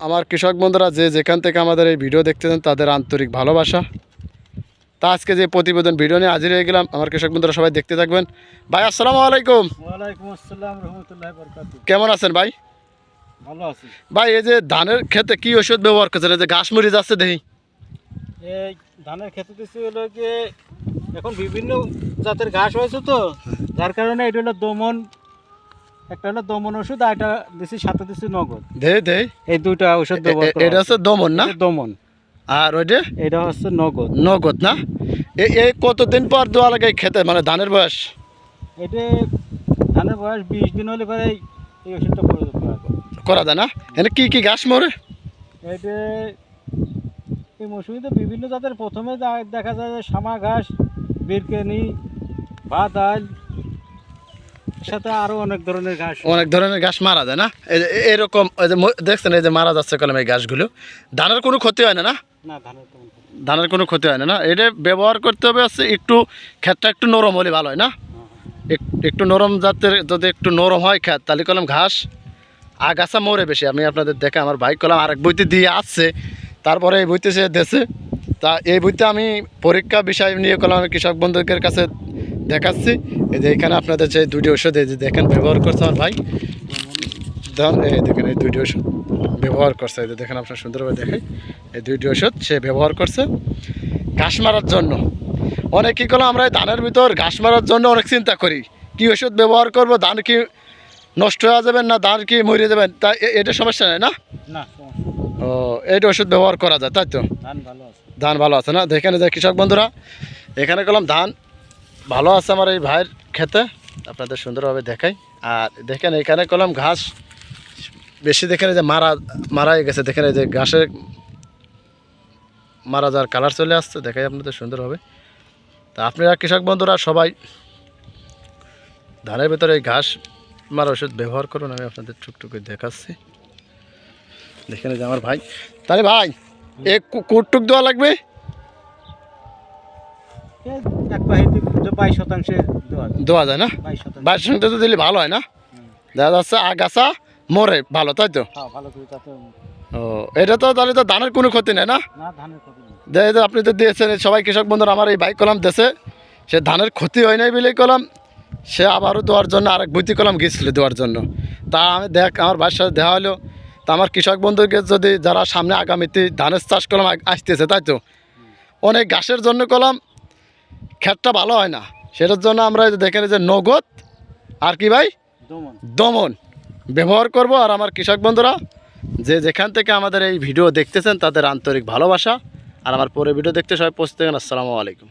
আমার কৃষক বন্ধুরা যে যেখান থেকে আমাদের এই ভিডিও দেখতে দেখতেছেন তাদের আন্তরিক ভালোবাসা। তা আজকে যে প্রতিবেদন ভিডিও নিয়ে হাজির হয়ে গেলাম আমার কৃষক বন্ধুরা সবাই দেখতে থাকবেন। ভাই আসসালামু আলাইকুম। কেমন আছেন ভাই? ভালো আছি। ভাই এই যে ধানের ক্ষেতে কি ওষুধ ব্যবহার করছেন? এই যে ঘাস মরিচ আছে দেখি। এই ধানের খেতে দিচ্ছি হলো কি এখন বিভিন্ন জাতের ঘাস হয়েছে তো যার কারণে এটা হলো দমন একটা হলো দমন ওষুধ আর একটা দিচ্ছি সাথে দিচ্ছি নগদ। দে দে। এই দুইটা ওষুধ করা এটা হচ্ছে দমন না? দমন। আর ওইটা এটা হচ্ছে নগদ। নগদ না? এই কতদিন পর দেওয়া লাগে খেতে? মানে ধানের বয়স? এটা ধানের বয়স বিশ দিন হলে পরে এই- ওষুধটা করা যায় না? এখানে কি কি ঘাস মরে? এটা এই মৌসুমিতে বিভিন্ন জাতের প্রথমে দেখা যায় যে শামা ঘাস বিরকেনি বাদাল এর সাথে আরও অনেক ধরনের ঘাস। অনেক ধরনের ঘাস মারা যায় না? এই যে এরকম এই যে দেখছেন এই যে মারা যাচ্ছে কলম এই ঘাসগুলো। ধানের কোনো ক্ষতি হয় না না? ধানের কোনো ক্ষতি হয় না না? এটা ব্যবহার করতে হবে হচ্ছে একটু ক্ষেতটা একটু নরম হলে ভালো হয় না? এক- একটু নরম জাতের যদি একটু নরম হয় ক্ষেত তাহলে কলম ঘাস আগাছা মরে বেশি। আমি আপনাদের দেখে আমার বাইক কলম আরেক বইতে দিয়ে আসছে তারপরে এই বইতে সে দেশে তা এই বইতে আমি পরীক্ষা বিষয় নিয়ে কলম কৃষক বন্ধুদের কাছে দেখাচ্ছি। এই যে এখানে আপনাদের যে দুটি ওষুধ এই যে দেখেন ব্যবহার করছে আমার ভাই। এই দেখেন এই দুইটি ওষুধ ব্যবহার করছে। এই যে দেখেন আপনার সুন্দরভাবে দেখে এই দুইটি ওষুধ সে ব্যবহার করছে ঘাস মারার জন্য। অনেক কী করলাম আমরা এই ধানের ভিতর ঘাস মারার জন্য অনেক চিন্তা করি। কি ওষুধ ব্যবহার করব? ধান কি নষ্ট হয়ে যাবেন না ধান কি মরে যাবেন তা এটা সমস্যা নেই না? ও এইটা ওষুধ ব্যবহার করা যায় তাই তো? ধান ভালো আছে। ধান ভালো আছে না? দেখেন যে কৃষক বন্ধুরা এখানে গেলাম ধান ভালো আছে আমার এই ভাইয়ের খেতে। আপনাদের সুন্দরভাবে দেখাই। আর দেখেন এখানে করলাম ঘাস, বেশি দেখেন যে মারা মারা গেছে। দেখেন এই যে ঘাসের মারা যাওয়ার কালার চলে আসছে। দেখাই আপনাদের সুন্দর হবে তা আপনারা কৃষক বন্ধুরা সবাই ধানের ভেতরে এই ঘাস মারা ওষুধ ব্যবহার করুন, আমি আপনাদের টুকটুক দেখাচ্ছি। দেখেন যে আমার ভাই। তাহলে ভাই, এ কুটটুক দেওয়া লাগবে? এক বাইশ শতাংশে দেওয়া যায়। না? বাইশ শতাংশ। তো দিলে ভালো হয় না? দেখা যাচ্ছে আগাছা মরে ভালো তাই তো? হ্যাঁ ও এটা তো তাহলে তো ধানের কোনো ক্ষতি নেই না? আপনি তো দিয়েছেন সবাই কৃষক বন্ধুরা আমার এই বাইক কলাম দেশে সে ধানের ক্ষতি হয় নাই বলেই কলাম সে আবারও দেওয়ার জন্য আরেক বইতি কলাম গিয়েছিল দেওয়ার জন্য। তা আমি দেখ আমার বাড়ির সাথে দেওয়া হলো তা আমার কৃষক বন্ধুকে যদি যারা সামনে আগামীতে ধানের চাষ কলাম আসতেছে তাই তো? অনেক ঘাসের জন্য কলাম ক্ষেতটা ভালো হয় না। সেটার জন্য আমরা দেখেন যে নগদ আর কি ভাই? দমন। দমন। ব্যবহার করব আর আমার কৃষক বন্ধুরা যে যেখান থেকে আমাদের এই ভিডিও দেখতেছেন তাদের আন্তরিক ভালোবাসা। আর আমার পরে ভিডিও দেখতে সবাই পৌঁছতে আসসালামু আলাইকুম।